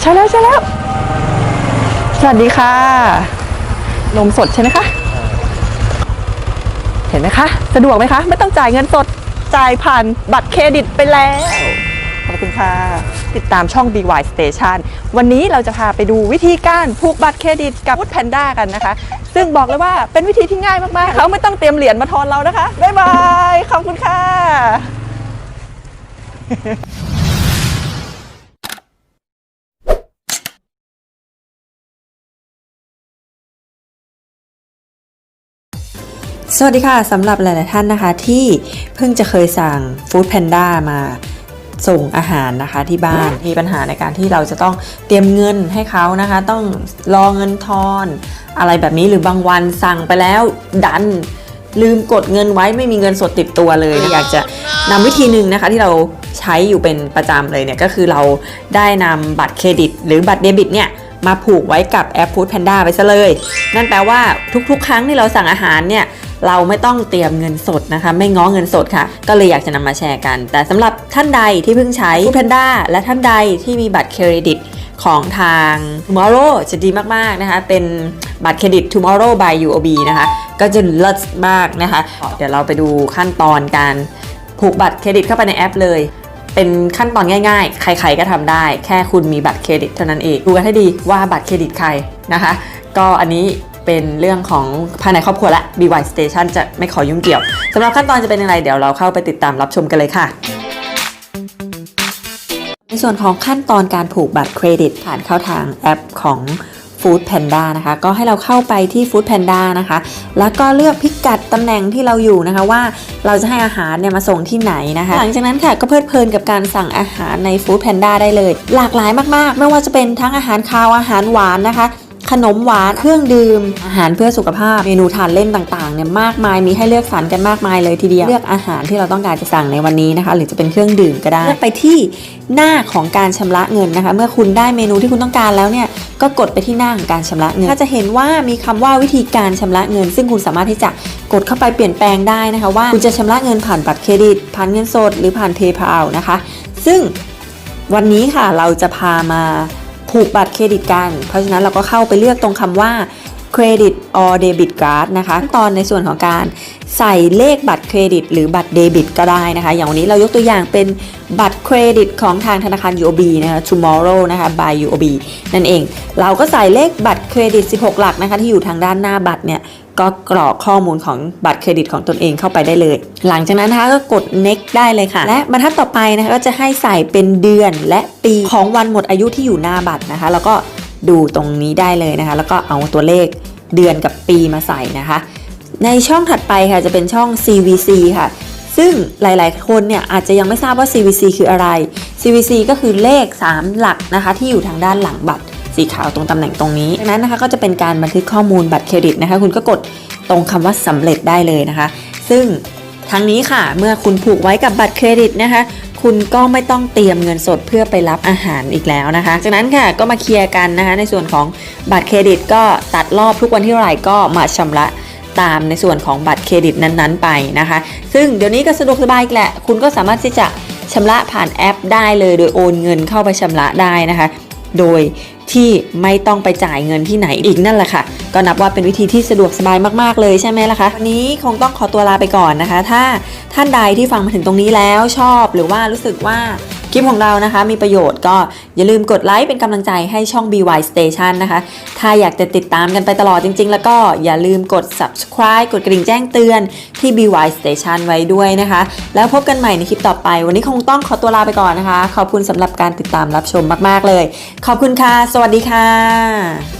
ใช่แล้วใช่แล้ว สวัสดีค่ะ นมสดใช่ไหมคะ เห็นไหมคะ สะดวกไหมคะ ไม่ต้องจ่ายเงินสด จ่ายผ่านบัตรเครดิตไปแล้ว ขอบคุณค่ะ ติดตามช่อง DY Station วันนี้เราจะพาไปดูวิธีการผูกบัตรเครดิตกับ Food Panda กันนะคะ ซึ่งบอกเลยว่าเป็นวิธีที่ง่ายมากๆ เขาไม่ต้องเตรียมเหรียญมาทอนเรานะคะ บ๊ายบาย ขอบคุณค่ะ สวัสดีค่ะสำหรับหลาย ๆ ท่านนะคะ ที่เพิ่งจะเคยสั่ง Food Panda มาส่งอาหารนะคะที่บ้านมีปัญหาในการที่เราจะต้องเตรียมเงินให้เขานะคะ ต้องรอเงินทอน อะไรแบบนี้หรือบางวันสั่งไปแล้วดันลืมกดเงินไว้ไม่มีเงินสดติดตัวเลย อยากจะนำวิธีหนึ่งนะคะที่เราใช้อยู่เป็นประจำเลยเนี่ยก็คือเราได้นำบัตรเครดิต หรือบัตรเดบิตเนี่ยมาผูกไว้กับแอป Food Panda ไปซะเลย นั่นแปลว่าทุกๆ ครั้งที่เราสั่งอาหารเนี่ย เราไม่ต้องเตรียมเงินสดนะคะ ไม่ง้อเงินสดค่ะ ก็เลยอยากจะนำมาแชร์กัน แต่สำหรับท่านใดที่เพิ่งใช้ Food Panda และท่านใดที่มีบัตรเครดิตของทาง Tomorrow จะดีมาก ๆ นะคะ เป็นบัตรเครดิต Tomorrow by UOB นะคะ ก็จะเลิศมากนะคะ เดี๋ยวเราไปดูขั้นตอนการผูกบัตรเครดิตเข้าไปในแอปเลย เป็นขั้นตอนง่าย ๆ ใคร ๆ ก็ทำได้ แค่คุณมีบัตรเครดิตเท่านั้นเอง ดูกันให้ดีว่าบัตรเครดิตใครนะคะ ก็อันนี้ เป็นเรื่องของภายในครอบครัวและ BY Station จะไม่ขอยุ่งเกี่ยวสำหรับขั้นตอนจะเป็นยังไงเดี๋ยวเราเข้าไปติดตามรับชมกันเลยค่ะในส่วนของขั้นตอนการผูกบัตรเครดิต ผ่านเข้าทางแอปของ Food Panda นะคะ ก็ให้เราเข้าไปที่ Food Panda นะคะ แล้วก็เลือกพิกัดตำแหน่งที่เราอยู่นะคะว่าเราจะให้อาหารเนี่ยมาส่งที่ไหนนะคะ หลังจากนั้นค่ะก็เพลิดเพลินกับการสั่งอาหารใน Food Panda ได้เลย หลากหลายมากๆ ไม่ว่าจะเป็นทั้งอาหารคาวอาหารหวานนะคะ ขนมหวาน เครื่องดื่ม อาหารเพื่อสุขภาพ เมนูทานเล่นต่างๆเนี่ยมากมาย มีให้เลือกสรรกันมากมายเลยทีเดียว เลือกอาหารที่เราต้องการจะสั่งในวันนี้นะคะ หรือจะเป็นเครื่องดื่มก็ได้ เลือกไปที่หน้าของการชำระเงินนะคะ เมื่อคุณได้เมนูที่คุณต้องการแล้วเนี่ย ก็กดไปที่หน้าของการชำระเงิน ถ้าจะเห็นว่ามีคำว่าวิธีการชำระเงิน ซึ่งคุณสามารถที่จะกดเข้าไปเปลี่ยนแปลงได้นะคะว่าคุณจะชำระเงินผ่านบัตรเครดิต ผ่านเงินสด หรือผ่าน PayPal นะคะ ซึ่งวันนี้ค่ะเราจะพามา ผูกบัตรเครดิตกัน เพราะฉะนั้นเราก็เข้าไปเลือกตรงคำว่า Credit or Debit Card นะคะขั้นตอนในส่วนของการใส่เลขบัตร เครดิต หรือบัตรเดบิต ก็ได้นะคะ อย่างวันนี้เรายกตัวอย่างเป็นบัตรเครดิตของทางธนาคาร UOB นะคะ Tomorrow นะคะ by UOB นั่นเอง เราก็ใส่เลขบัตรเครดิต 16 หลักนะคะ ที่อยู่ทางด้านหน้าบัตรเนี่ยก็กรอกข้อมูลของบัตรเครดิตของตนเองเข้าไปได้เลย หลังจากนั้นนะคะก็กด next ได้เลยค่ะ และบรรทัดต่อไปนะคะก็จะให้ใส่เป็นเดือนและปีของวันหมดอายุที่อยู่หน้าบัตรนะคะ แล้วก็ดูตรงนี้ได้เลยนะคะ แล้วก็เอาตัวเลขเดือนกับปีมาใส่นะคะ ในช่องถัดไปค่ะจะเป็นช่อง CVC ค่ะ ซึ่งหลายๆ คนเนี่ยอาจจะยังไม่ทราบว่า CVC คืออะไร CVC ก็คือเลข 3 หลักนะคะที่อยู่ทางด้านหลังบัตรสีขาวตรงตำแหน่งตรงนี้ดังนั้นนะคะก็จะเป็นการบันทึกข้อมูลบัตรเครดิตนะคะ คุณก็กดตรงคำว่าสำเร็จได้เลยนะคะ ซึ่งทั้งนี้ค่ะเมื่อคุณผูกไว้กับบัตรเครดิตนะคะ คุณก็ไม่ต้องเตรียมเงินสดเพื่อไปรับอาหารอีกแล้วนะคะ จากนั้นค่ะก็มาเคลียร์กันนะคะ ในส่วนของบัตรเครดิตก็ตัดรอบทุกวันที่เท่าไหร่ก็มาชำระ ตามในส่วนของบัตรเครดิตนั้นๆไปนะคะ ซึ่งเดี๋ยวนี้ก็สะดวกสบายแหละ คุณก็สามารถที่จะชำระผ่านแอปได้เลยโดยโอนเงินเข้าไปชำระได้นะคะ โดยที่ไม่ต้องไปจ่ายเงินที่ไหนอีกนั่นแหละค่ะ ก็นับว่าเป็นวิธีที่สะดวกสบายมากๆเลยใช่ไหมล่ะคะวันนี้คงต้องขอตัวลาไปก่อนนะคะ ถ้าท่านใดที่ฟังมาถึงตรงนี้แล้วชอบหรือว่ารู้สึกว่า คลิปของเรานะคะ มีประโยชน์ก็อย่าลืมกดไลค์เป็นกำลังใจให้ช่อง BY Station นะคะ ถ้าอยากจะติดตามกันไปตลอดจริง ๆ แล้วก็อย่าลืมกด subscribe กดกระดิ่งแจ้งเตือนที่ BY Station ไว้ด้วยนะคะ แล้วพบกันใหม่ในคลิปต่อไป วันนี้คงต้องขอตัวลาไปก่อนนะคะ ขอบคุณสำหรับการติดตามรับชมมาก ๆ เลย ขอบคุณค่ะ สวัสดีค่ะ